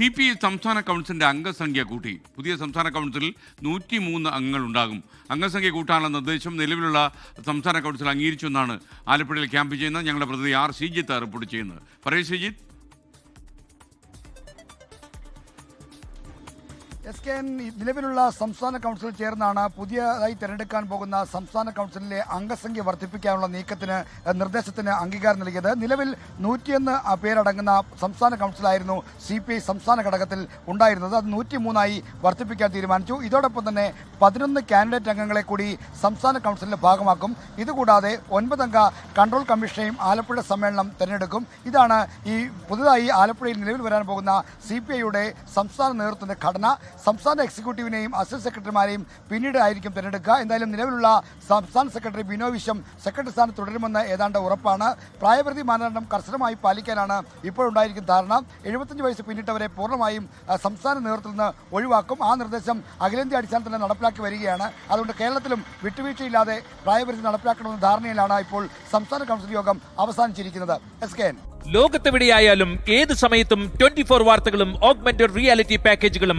C P I സംസ്ഥാന കൗൺസിലിന്റെ അംഗസംഖ്യ കൂട്ടി. പുതിയ സംസ്ഥാന കൗൺസിലിൽ നൂറ്റി മൂന്ന് അംഗങ്ങളുണ്ടാകും. അംഗസംഖ്യ കൂട്ടാനുള്ള നിർദ്ദേശം നിലവിലുള്ള സംസ്ഥാന കൗൺസിൽ അംഗീകരിച്ചു എന്നാണ് ആലപ്പുഴയിൽ ക്യാമ്പ് ചെയ്യുന്ന ഞങ്ങളുടെ പ്രതിനിധി ആർ ശ്രീജിത്ത് റിപ്പോർട്ട് ചെയ്യുന്നത്. പറയൂ ശ്രീജിത്ത്. എസ് കെ എൻ നിലവിലുള്ള സംസ്ഥാന കൗൺസിൽ ചേർന്നാണ് പുതിയതായി തിരഞ്ഞെടുക്കാൻ പോകുന്ന സംസ്ഥാന കൗൺസിലിലെ അംഗസംഖ്യ വർദ്ധിപ്പിക്കാനുള്ള നീക്കത്തിന് നിർദ്ദേശത്തിന് അംഗീകാരം നൽകിയത്. നിലവിൽ നൂറ്റിയൊന്ന് പേരടങ്ങുന്ന സംസ്ഥാന കൗൺസിലായിരുന്നു സി പി ഐ സംസ്ഥാന ഘടകത്തിൽ ഉണ്ടായിരുന്നത്. അത് നൂറ്റിമൂന്നായി വർദ്ധിപ്പിക്കാൻ തീരുമാനിച്ചു. ഇതോടൊപ്പം തന്നെ പതിനൊന്ന് കാൻഡിഡേറ്റ് അംഗങ്ങളെ കൂടി സംസ്ഥാന കൗൺസിലിന്റെ ഭാഗമാക്കും. ഇതുകൂടാതെ ഒൻപതംഗ കൺട്രോൾ കമ്മീഷനെയും ആലപ്പുഴ സമ്മേളനം തിരഞ്ഞെടുക്കും. ഇതാണ് ഈ പുതുതായി ആലപ്പുഴയിൽ നിലവിൽ വരാൻ പോകുന്ന സി സംസ്ഥാന നേതൃത്വത്തിന്റെ ഘടന. സംസ്ഥാന എക്സിക്യൂട്ടീവിനെയും അസിസ്റ്റന്റ് സെക്രട്ടറിമാരെയും പിന്നീട് ആയിരിക്കും തിരഞ്ഞെടുക്കുക. എന്തായാലും നിലവിലുള്ള സംസ്ഥാന സെക്രട്ടറി ബിനോ വിശ്വം സെക്രട്ടറി സ്ഥാനം തുടരുമെന്ന് ഏതാണ്ട് ഉറപ്പാണ്. പ്രായപരിധി മാനദണ്ഡം കർശനമായി പാലിക്കാനാണ് ഇപ്പോഴുണ്ടായിരിക്കും ധാരണ. എഴുപത്തഞ്ച് വയസ്സ് പിന്നിട്ടവരെ പൂർണമായും സംസ്ഥാന നേതൃത്വത്തിൽ നിന്ന് ഒഴിവാക്കും. ആ നിർദ്ദേശം അഖിലേന്ത്യാ അടിസ്ഥാനത്തിൽ നടപ്പിലാക്കി വരികയാണ്. അതുകൊണ്ട് കേരളത്തിലും വിട്ടുവീഴ്ചയില്ലാതെ പ്രായപരിധി നടപ്പിലാക്കണമെന്ന ധാരണയിലാണ് ഇപ്പോൾ സംസ്ഥാന കൗൺസിൽ യോഗം അവസാനിച്ചിരിക്കുന്നത്. S K N. ലോകത്തെവിടെയായാലും ഏത് സമയത്തും ട്വന്റി ഫോർ വാർത്തകളും ഓഗ്മെന്റഡ് റിയാലിറ്റി പാക്കേജുകളും